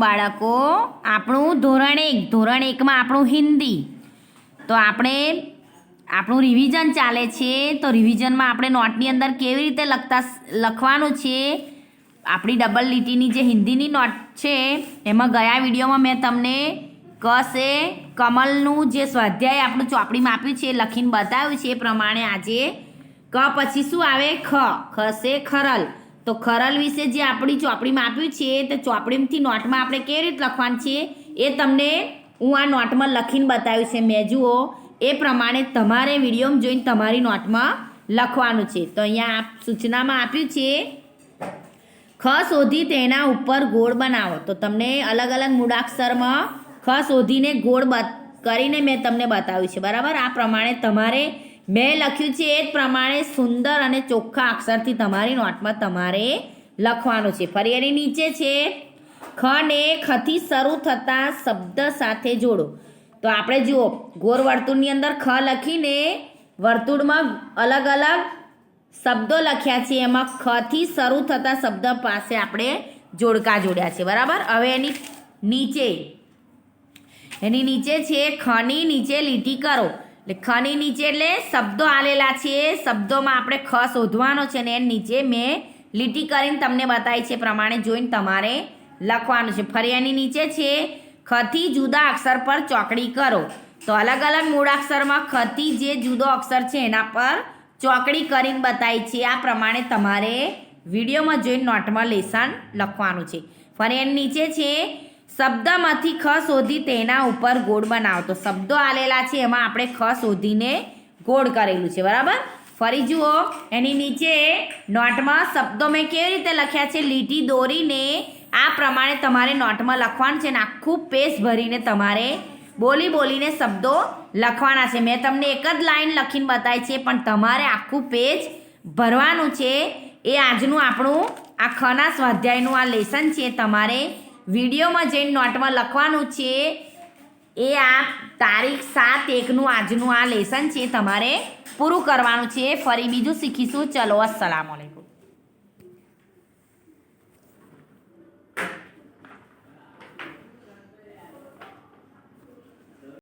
બાળકો, આપણું ધોરણ એક, ધોરણ એકમાં આપણું હિન્દી. તો આપણે, આપણું રિવિઝન ચાલે છે, તો રિવિઝનમાં આપણે નોટની અંદર કેવી રીતે લખતા લખવાનું છે? આપણી ડબલ લીટીની જે હિન્દીની નોટ છે, એમાં ગયા વિડીયોમાં મેં તમને કસે કમલનું જે સ્વાધ્યાય આપણું ચોપડીમાં આપ્યું છે લખીને બતાવ્યું છે, એ પ્રમાણે આજે ક, પછી શું આવે? ખ. ખસે ખરલ. તો ખરલ વિશે જે આપણી ચોપડીમાં આપ્યું છે, તે ચોપડીમાંથી નોટમાં આપણે કેવી રીતે લખવાનું છે, એ તમને હું આ નોટમાં લખીને બતાવ્યું છે. મેં જુઓ, એ પ્રમાણે તમારે વિડીયોમાં જોઈને તમારી નોટમાં લખવાનું છે. તો અહીંયા સૂચનામાં આપ્યું છે, ખ શોધી તેના ઉપર ગોળ બનાવો. તો તમને અલગ અલગ મૂળાક્ષરમાં ખ શોધીને ગોળ કરીને મેં તમને બતાવ્યું છે. બરાબર? આ પ્રમાણે તમારે મેં લખ્યું છે એ જ પ્રમાણે સુંદર અને ચોખ્ખા અક્ષરથી તમારી નોટમાં તમારે લખવાનું છે. ફરી એની નીચે છે ખને ખથી શરૂ થતા શબ્દ સાથે જોડો. તો આપણે જુઓ ગોર વર્તુળની અંદર ખ લખીને વર્તુળમાં અલગ અલગ શબ્દો લખ્યા છે. એમાં ખથી શરૂ થતા શબ્દ પાસે આપણે જોડકા જોડ્યા છે. બરાબર? હવે એની નીચે એની નીચે છે, ખની નીચે લીટી કરો. એટલે ખની નીચે એટલે શબ્દો આલેલા છે શબ્દોમાં આપણે ખ શોધવાનો છે ને નીચે મેં લીટી કરીને તમને બતાવી છે. પ્રમાણે જોઈને તમારે લખવાનું છે. ફરી એની નીચે છે, ખથી જુદા અક્ષર પર ચોકડી કરો. તો અલગ અલગ મૂળાક્ષરમાં ખથી જે જુદો અક્ષર છે એના પર ચોકડી કરીને બતાવી છે. આ પ્રમાણે તમારે વિડીયોમાં જોઈને નોટમાં લેસન લખવાનું છે. ફરી એની નીચે છે શબ્દમાંથી ખ શોધી તેના ઉપર ગોળ બનાવો. તો શબ્દો આલેલા છે, એમાં આપણે ખ શોધીને ગોળ કરેલું છે, બરાબર? ફરી જુઓ, એની નીચે નોટમાં શબ્દો મેં કેવી રીતે લખ્યા છે, લીટી દોરીને આ પ્રમાણે તમારે નોટમાં લખવાનું છે ને આખું પેજ ભરીને તમારે બોલી બોલીને શબ્દો લખવાના છે. મેં તમને એક જ લાઈન લખીને બતાવી છે, પણ તમારે આખું પેજ ભરવાનું છે. એ આજનું આપણું આ ખના સ્વાધ્યાયનું આ લેસન છે. તમારે વિડીયોમાં જઈને નોટમાં લખવાનું છે, એ આ તારીખ સાત એકનું આજનું આ લેસન છે તમારે પૂરું કરવાનું છે. ફરી બીજું શીખીશું. ચલો અસલામ